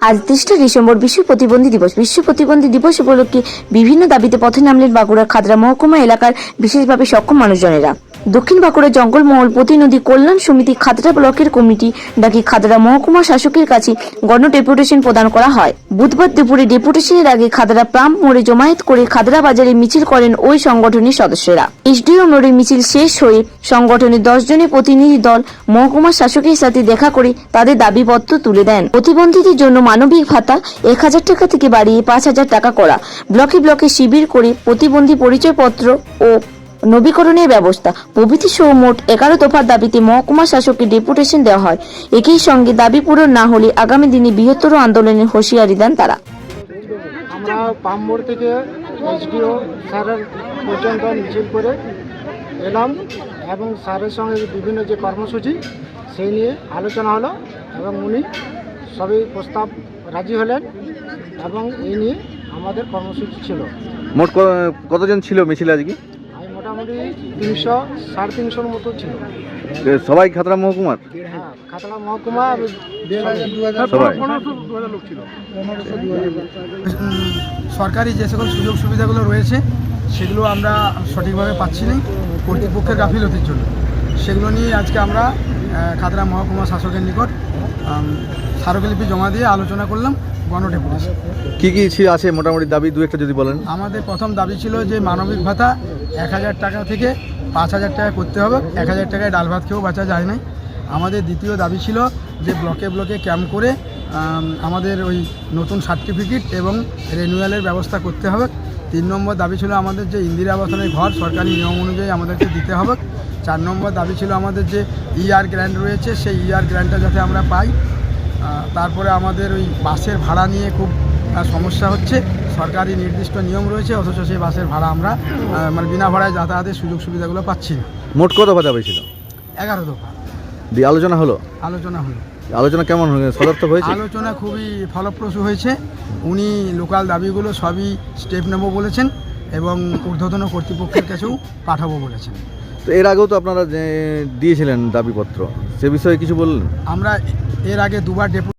আজ তেইশটা ডিসেম্বর বিশ্ব প্রতিবন্ধী দিবস। বিশ্ব প্রতিবন্ধী দিবস উপলক্ষে বিভিন্ন দাবিতে পথে নামলেন বাঁকুড়ার খাদরা মহকুমা এলাকার বিশেষভাবে সক্ষম মানুষজনেরা। দক্ষিণ বাঁকুড়া জঙ্গলমহল প্রতিনদী কল্যাণ সমিতি খাদরা ব্লকের কমিটি ডাকি খাদরা মহকুমা শাসকের কাছে গণ ডেপুটেশন প্রদান করা হয়। বুধবার দুপুরে ডেপুটেশনের আগে খাদরা প্রাম্প মোড়ে জমায়েত করে খাদরা বাজারে মিছিল করেন ওই সংগঠনের সদস্যরা। এসডিও মোড়ে মিছিল শেষ হয়ে সংগঠনের দশ জনের প্রতিনিধি দল মহকুমা শাসকের সাথে দেখা করে তাদের দাবিপত্র তুলে দেন। প্রতিবন্ধীদের জন্য মানবিক ভাতা, এক হাজার টাকা থেকে বাড়িয়ে পাঁচ হাজার টাকা করা, ব্লকে ব্লকে শিবির করে প্রতিবন্ধী পরিচয়পত্র ও নবীকরণের ব্যবস্থা। প্রভৃতি সহ মোট এগারো দফার দাবিতে মহকুমা শাসককে ডেপুটেশন দেওয়া হয়। একই সঙ্গে দাবি পূরণ না হলে আগামী দিনে বৃহত্তর আন্দোলনের হুঁশিয়ারি দেন তারা। আমরা পাম্বোর থেকে এসডিও স্যারের পর্যন্ত মিছিল করে এলাম এবং স্যারের সঙ্গে বিভিন্ন যে কর্মসূচি, সেই নিয়ে আলোচনা হলো এবং উনি সবই প্রস্তাব রাজি হলেন এবং এই নিয়ে আমাদের কর্মসূচি ছিল। মোট কতজন ছিল মিছিল আজকে? আমি মোটামুটি তিনশো সাড়ে তিনশোর মতো ছিল। সবাই খাতড়া মহকুমার? হ্যাঁ খাতড়া মহকুমা সরকারি যে সকল সুযোগ সুবিধাগুলো রয়েছে সেগুলো আমরা সঠিকভাবে পাচ্ছি না। কর্তৃপক্ষের গাফিলতির জন্য। সেগুলো নিয়ে আজকে আমরা খাতড়া মহকুমা শাসকের নিকট স্মারকলিপি জমা দিয়ে আলোচনা করলাম গণডেপুটেশন কি কি ছিল আছে মোটামুটি দাবি? দু একটা যদি বলেন। আমাদের প্রথম দাবি ছিল যে মানবিক ভাতা এক হাজার টাকা থেকে পাঁচ হাজার টাকা করতে হবে। এক হাজার টাকায় ডাল ভাত খেয়েও বাঁচা যায় না আমাদের দ্বিতীয় দাবি ছিল যে ব্লকে ব্লকে ক্যাম্প করে আমাদের ওই নতুন সার্টিফিকেট এবং রেনুয়ালের ব্যবস্থা করতে হবে। তিন নম্বর দাবি ছিল আমাদের যে ইন্দিরা আবাসনের ঘর সরকারি নিয়ম অনুযায়ী আমাদেরকে দিতে হবে। চার নম্বর দাবি ছিল আমাদের যে ইআর গ্র্যান্ট রয়েছে সেই ইআর গ্র্যান্টটা যাতে আমরা পাই। তারপরে আমাদের ওই বাসের ভাড়া নিয়ে খুব সমস্যা হচ্ছে। সরকারি নির্দিষ্ট নিয়ম রয়েছে অথচ সেই বাসের ভাড়া আমরা মানে বিনা ভাড়ায় যাতায়াতের সুযোগ সুবিধাগুলো পাচ্ছি না। মোট কত কথা দাবি ছিল এগারো দফা। দিয়ে আলোচনা হলো? আলোচনা হলো। আলোচনা কেমন হয়ে সদর্থক হয়েছে? আলোচনা খুবই ফলপ্রসূ হয়েছে। উনি লোকাল দাবিগুলো সবই স্টেপ নেব বলেছেন এবং ঊর্ধ্বতন কর্তৃপক্ষের কাছেও পাঠাবো বলেছেন। তো এর আগেও তো আপনারা দিয়েছিলেন দাবিপত্র, সে বিষয়ে কিছু বললেন? আমরা এর আগে দুবার ডেপু